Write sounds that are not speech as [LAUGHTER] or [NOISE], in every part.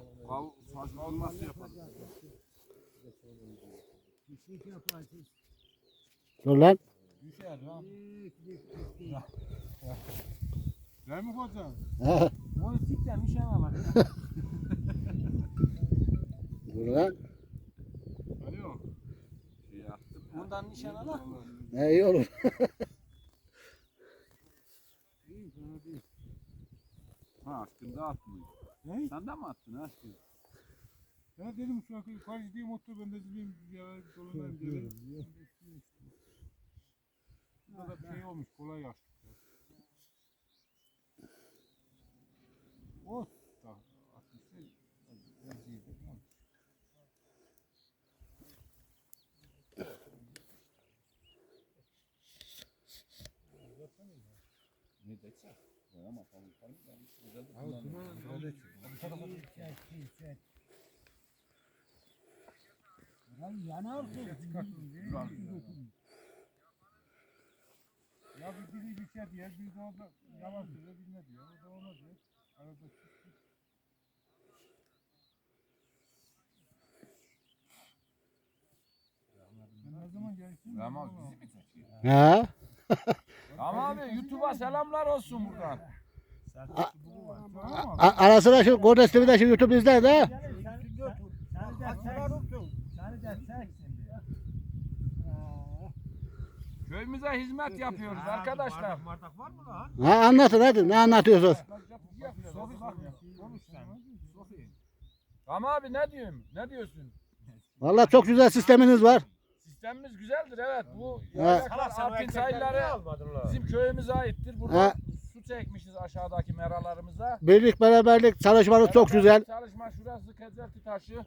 Murat. Kav, saç kavurması yapalım. Dur lan. Düşer lan. Değil mi hocam? Ha, Onu sikten nişana bak. [LAUGHS] Dur lan. Alo. Şey. Bundan nişan alak mı? Ne iyi olur. [LAUGHS] Ha aşkın da atmıyor. Ne? Sen de mi attın aşkın? Ya dedim şu an yukarı gideyim otur ben de gideyim ya dolanayım dedim. Burada bir şey olmuş kolay yaşlı. O da atmıştı. Eziydi. Ne desek? Ama tamam tamam. Güzel de Abi kullanıyorum. şuna öyle Lan yanarsın. Ya bir biri bir şey diyor, bir de orada yalan söylüyor, bilmez diyor. O da ona diyor. Arada Ben ne zaman gelsin? Ama bizi mi çekiyor? Ha? [LAUGHS] Ama abi YouTube'a selamlar olsun buradan. Tamam? A- ara sıra şu Gordes TV'de şu YouTube izler de. Köyümüze hizmet yapıyoruz arkadaşlar. Ha anlatın hadi ne anlatıyorsunuz? Ama abi ne diyorsun? Ne diyorsun? Vallahi çok güzel sisteminiz var. Sistemimiz güzeldir evet. Bu yaylaklar Alpin sayıları bizim köyümüze aittir. Burada Ha. su çekmişiz aşağıdaki meralarımıza. Birlik beraberlik çalışmanız çok güzel. Çalışma şurası Kezelti taşı.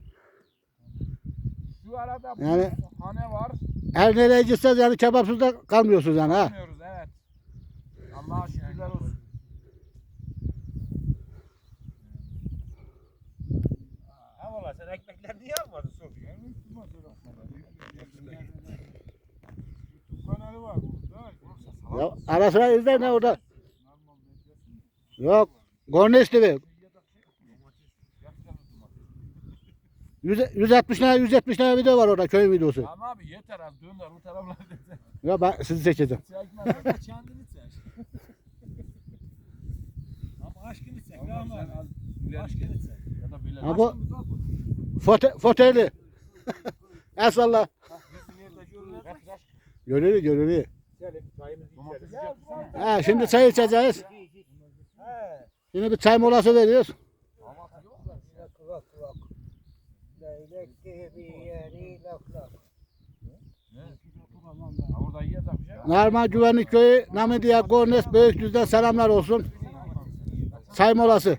Şu arada bu Yani- hane var. Her nereye gitseniz yani kebapsız da kalmıyorsunuz yani ha. Bilmiyoruz evet. Allah'a şükürler olsun. Ha valla sen ekmekler niye almadın Sofi? YouTube kanalı var burada. Ya ara sıra izler ne orada? Yok. TV. 100, 160 tane 170 tane video var orada köy videosu. Ama abi yeter abi döndür bu taraflara dedi. Ya ben sizi seçeceğim. Çekme. Kendini çek. Ama aşkını çek. Ama aşkını çek. Ya da böyle. Ha bu fote, foteli. [LAUGHS] El salla. Görülüyor yapsana. Ha, şimdi çay içeceğiz. He. Şimdi bir çay molası veriyoruz. Da. Kulak kulak. Leylek gibi yeri lak lak. Yiyecek bir şey. Narman Güvenlik Köyü, Namidiye, Gornes, Beylikdüz'den selamlar olsun. Çay molası.